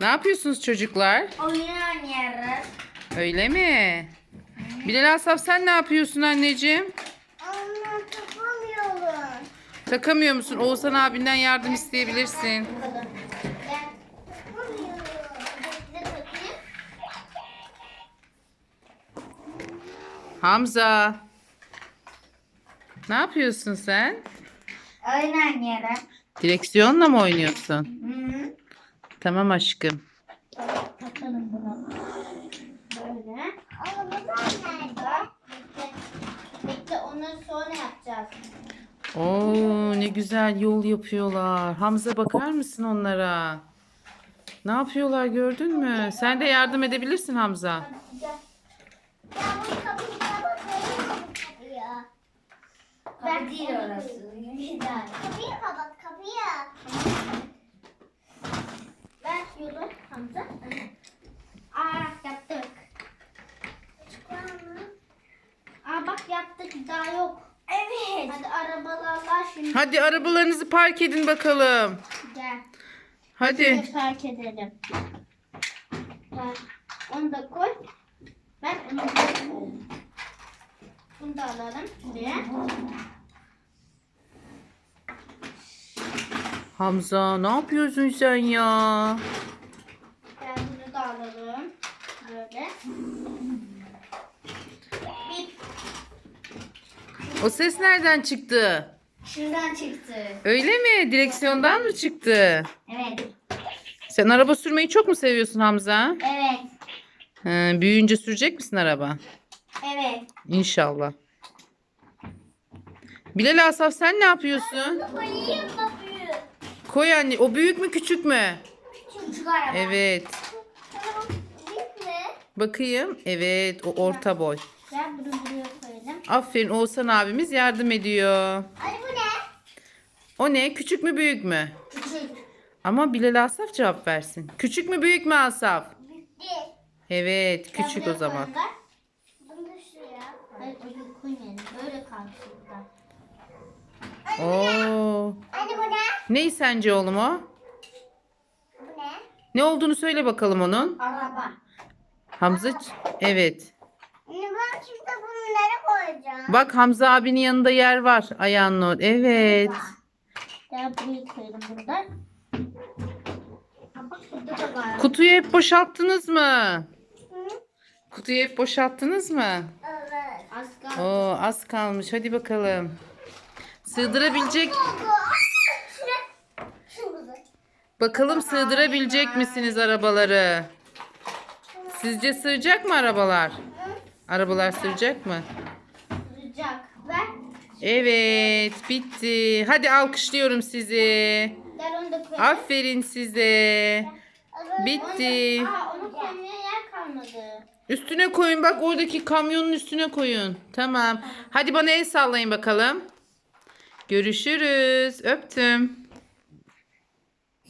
Ne yapıyorsunuz çocuklar? Oyun oynuyoruz. Öyle mi? Bilal Asaf sen ne yapıyorsun anneciğim? Ama yapamıyorum. Takamıyor musun? Oğuzhan abinden yardım isteyebilirsin. Hamza. Ne yapıyorsun sen? Oyun oynuyorum. Direksiyonla mı oynuyorsun? -hı. Tamam aşkım. Takalım bunu. Böyle. Ama bu nerede? Bekle. Bekle onu sonra yapacağız. Oo ne güzel yol yapıyorlar. Hamza bakar mısın onlara? Ne yapıyorlar gördün mü? Sen de yardım edebilirsin Hamza. Ben değil orası. Kapıyı kapat kapıyı. Yolu Hamza. Aa yaptık. Aa bak yaptık daha yok. Evet. Hadi arabalarla şimdi Hadi arabalarınızı park edin bakalım. gel. Hadi. Şimdi fark edelim. Onu da koy. Ben onu da koyayım. Bunu da alalım buraya. Hamza ne yapıyorsun sen ya? Ben bunu da alalım. Böyle. O ses nereden çıktı? şuradan çıktı. Öyle mi? Direksiyondan mı çıktı? Evet. Sen araba sürmeyi çok mu seviyorsun Hamza? Evet. He, büyüyünce sürecek misin araba? Evet. İnşallah. Bilal Asaf sen ne yapıyorsun? Da büyük. Koy anne. O büyük mü küçük mü? Çocuk araba. Evet. Büyük mü? Bakayım. Evet o orta boy. Gel bunu buraya koyalım. Aferin Oğuzhan abimiz yardım ediyor. Ay bu ne? O ne? Küçük mü büyük mü? Küçük. Ama Bilal Asaf cevap versin. Küçük mü büyük mü Asaf? Büyük değil. Evet küçük o zaman. Bunu da şuraya. Hayır öyle koymayalım. Böyle kalsın. Oo. Anne bu ne? Ne sence oğlum o? Bu ne? Ne olduğunu söyle bakalım onun. Araba. Hamza evet. Ben şimdi bunları koyacağım. Bak Hamza abinin yanında yer var ayağının o. Evet. Buraya koyalım burada. Bak burada da var. Kutuyu hep boşalttınız mı? Kutuyu hep boşalttınız mı? Evet. Az kaldı. Oo az kalmış. Hadi bakalım. Sığdırabilecek Bakalım sığdırabilecek misiniz arabaları? Sizce sığacak mı arabalar? Arabalar sığacak mı? Ver. Evet, bitti. Hadi alkışlıyorum sizi. Gel onu da koyalım. Aferin size. Bitti. Üstüne koyun bak oradaki kamyonun üstüne koyun. Tamam. Hadi bana el sallayın bakalım. Görüşürüz. Öptüm.